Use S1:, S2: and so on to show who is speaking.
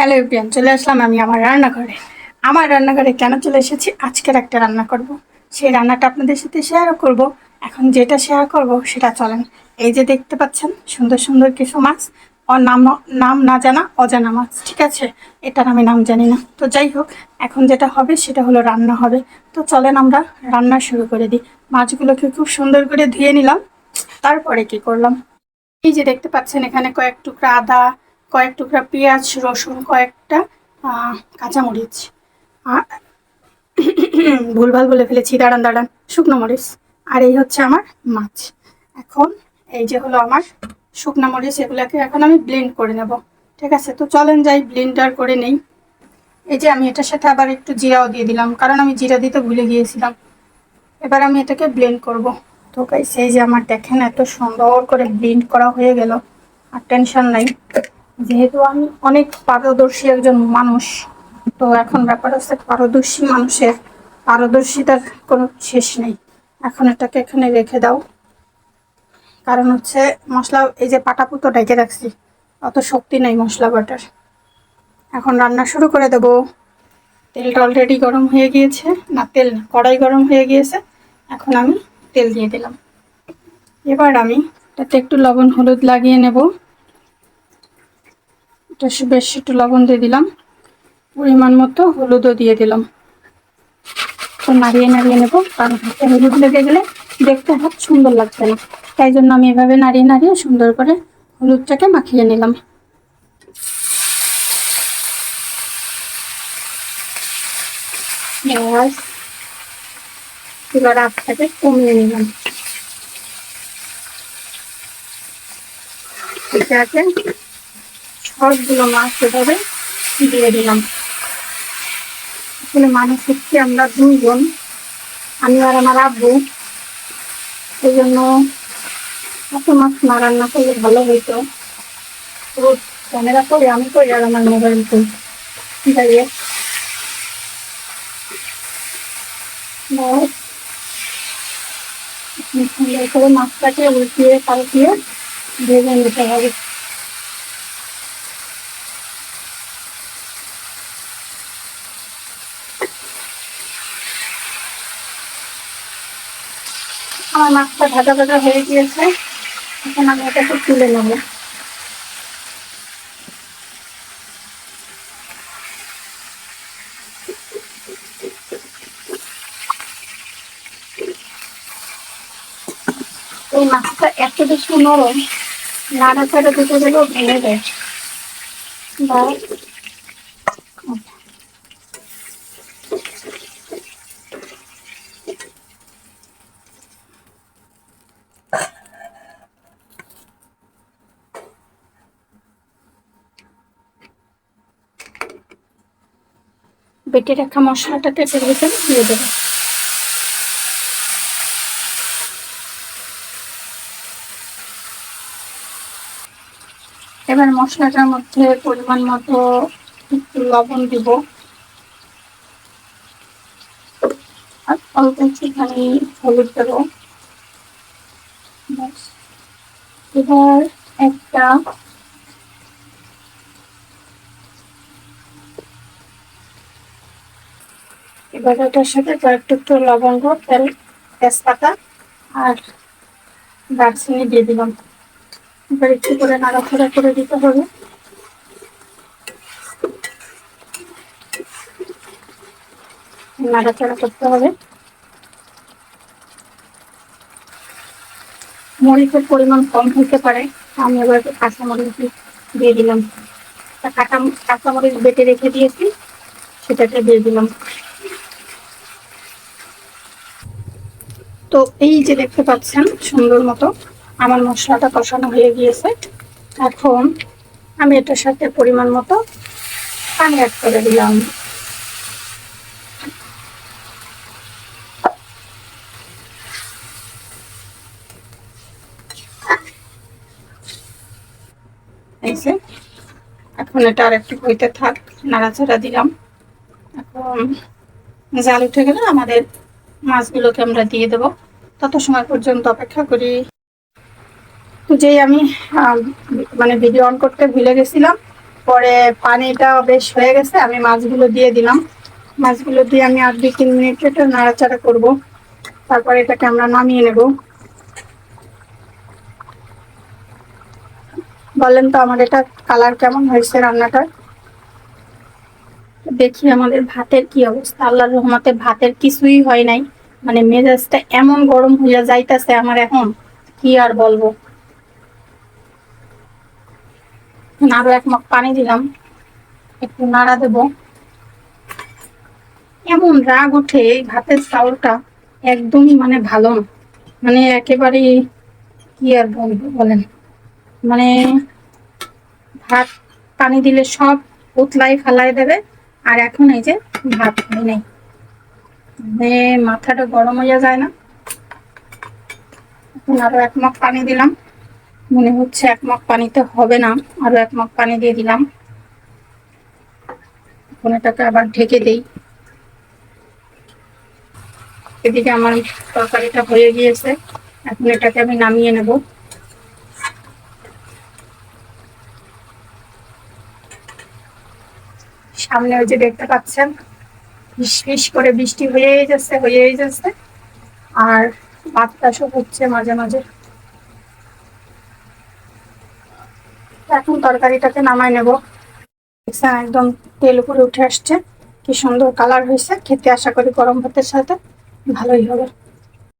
S1: Hello everyone চলে আসলাম আমি আমার রান্নাঘরে। আমার রান্নাঘরে কেন চলে এসেছি? আজকের একটা রান্না করব। সেই রান্নাটা আপনাদের সাথে শেয়ারও করব। এখন যেটা শেয়ার করব সেটা চলেন। এই যে দেখতে পাচ্ছেন, সুন্দর সুন্দর কিছু মাছ। ওর নাম নাম না জানা, অজানা মাছ, ঠিক আছে? এটার আমি নাম জানি না। তো যাই হোক, এখন যেটা হবে সেটা হলো রান্না হবে। তো চলেন আমরা রান্না শুরু করে দিই। মাছগুলোকে খুব সুন্দর করে ধুয়ে নিলাম। তারপরে কি করলাম? এই যে দেখতে পাচ্ছেন, এখানে কয়েক টুকরা আদা কয়েক টুকরা পেঁয়াজ, রসুন, কয়েকটা কাঁচামরিচ। ভুলভাল বলে ফেলেছি, দাঁড়ান দাঁড়ান, শুকনো মরিচ। আর এই হচ্ছে আমার মাছ। এখন এই যে হলো আমার শুকনো মরিচ, এগুলোকে এখন আমি ব্লেন্ড করে নেব। ঠিক আছে? তো চলেন যাই ব্লেন্ডার করে নেই। এই যে আমি এটার সাথে আবার একটু জিরাও দিয়ে দিলাম, কারণ আমি জিরা দিতে ভুলে গিয়েছিলাম। এবার আমি এটাকে ব্লেন্ড করব। তো এই যে আমার দেখেন, এত সুন্দর করে ব্লেন্ড করা হয়ে গেল। আর টেনশন নাই। যেহেতু আমি অনেক পারদর্শী একজন মানুষ, তো এখন ব্যাপার হচ্ছে পারদর্শী মানুষের পারদর্শিতার কোনো শেষ নেই। এখন এটাকে এখানে রেখে দাও। কারণ হচ্ছে মশলা, এই যে পাটাপুতো ডেকে রাখছি, অত শক্তি নেই মশলা বাটার। এখন রান্না শুরু করে দেব। তেলটা অলরেডি গরম হয়ে গিয়েছে, না, তেল কড়াই গরম হয়ে গিয়েছে। এখন আমি তেল দিয়ে দিলাম। এবার আমি তাতে একটু লবণ, হলুদ লাগিয়ে নেব। এটা বেশ একটু লবণ দিয়ে দিলাম। পরিমাণ মতো হলুদও দিয়ে দিলাম। তো নাড়িয়ে নাড়িয়ে নেব। কারণ হলুদ লেগে গেলে দেখতে হাত সুন্দর লাগবে না। তাই জন্য আমি এভাবে নাড়িয়ে নাড়িয়ে সুন্দর করে হলুদটাকে মাখিয়ে নিলাম। এবার কমিয়ে নিলাম। এটাকে সবগুলো মাছ এভাবে দিয়ে দিলাম। আসলে মানুষ হচ্ছে আমরা দুইজন, আমি আর আমার আব্বু। এই জন্য এত মাছ না রান্না করলে ভালো হইতো। তো ক্যামেরা করে, আমি করি আর আমার মোবাইল ব্যাস। সুন্দর করে মাছটাকে উল্টিয়ে পাল্টিয়ে ভেজে নিতে হবে। আমার মাছটা ভাজা ভাজা হয়ে গিয়েছে, এখন আমি এটাকে তুলে নেব। এই মাছটা এত বেশি নরম, নাড়াচাড়া দিতে গেলেও ভেঙে যায়। বা বেটে রাখা মশলাটাকে এর ভিতরে দিয়ে দেবো। এবার মশলাটার মধ্যে পরিমাণ মতো লবণ দিব। আর অল্প একটুখানি হলুদ দেবো। এবার একটা এবার সাথে কয়েকটু একটু লবঙ্গ, তেল, তেজপাতা আর দারচিনি দিয়ে দিলাম। এবার একটু করে নাড়াচাড়া করে দিতে হবে। নাড়াচাড়া করতে হবে। মরিচের পরিমাণ কম হতে পারে। আমি এবার একটু কাঁচামরিচ দি- দিয়ে দিলাম। তা কাঁচা কাঁচামরিচ বেটে রেখে দিয়েছি, সেটাকে দিয়ে দিলাম। তো এই যে দেখতে পাচ্ছেন, সুন্দর মতো আমার মশলাটা কষানো হয়ে গিয়েছে। এখন আমি এটার সাথে পরিমাণ মতো পানি অ্যাড করে দিলাম। এখন এটা আর একটু হইতে থাক, নাড়াচাড়া দিলাম। এখন জাল উঠে গেলে আমাদের মাছগুলোকে আমরা দিয়ে দেবো। তত সময় পর্যন্ত অপেক্ষা করি। যেই আমি মানে ভিডিও অন করতে ভুলে গেছিলাম, পরে পানিটা বেশ হয়ে গেছে, আমি মাছগুলো দিয়ে দিলাম। মাছগুলো দিয়ে আমি আর দুই, তিন মিনিট একটু নাড়াচাড়া করব। তারপরে এটাকে আমরা নামিয়ে নেব। বলেন তো, আমার এটা কালার কেমন হয়েছে রান্নাটা দেখি আমাদের ভাতের কি অবস্থা। আল্লাহর রহমতে ভাতের কিছুই হয় নাই। মানে মেজাজটা এমন গরম হইয়া যাইতাছে আমার এখন, কি আর বলব। আরও এক মগ পানি দিলাম, একটু নাড়া দেব। এমন রাগ ওঠে এই ভাতের চাউলটা, একদমই মানে ভালো না। মানে একেবারে কি আর বলব বলেন। মানে ভাত পানি দিলে সব উতলাই ফালাই দেবে। আর এখন এই যে ভাত হয় নাই। মানে মাথাটা গরম হয়ে যায় না। এখন আরও এক মগ পানি দিলাম। মনে হচ্ছে এক মগ পানিতে হবে না, আরও এক মগ পানি দিয়ে দিলাম। এখন এটাকে আবার ঢেকে দেই। এদিকে আমার তরকারিটা হয়ে গিয়েছে। এখন এটাকে আমি নামিয়ে নেব। সামনে ওই যে দেখতে পাচ্ছেন ফিস করে বৃষ্টি হয়েই যাচ্ছে হয়েই যাচ্ছে। আর বাতাসও হচ্ছে মাঝে মাঝে। এখন তরকারিটাকে নামাই নেব। দেখছেন একদম তেল উপরে উঠে আসছে। কি সুন্দর কালার হয়েছে। খেতে আশা করি গরম ভাতের সাথে ভালোই হবে।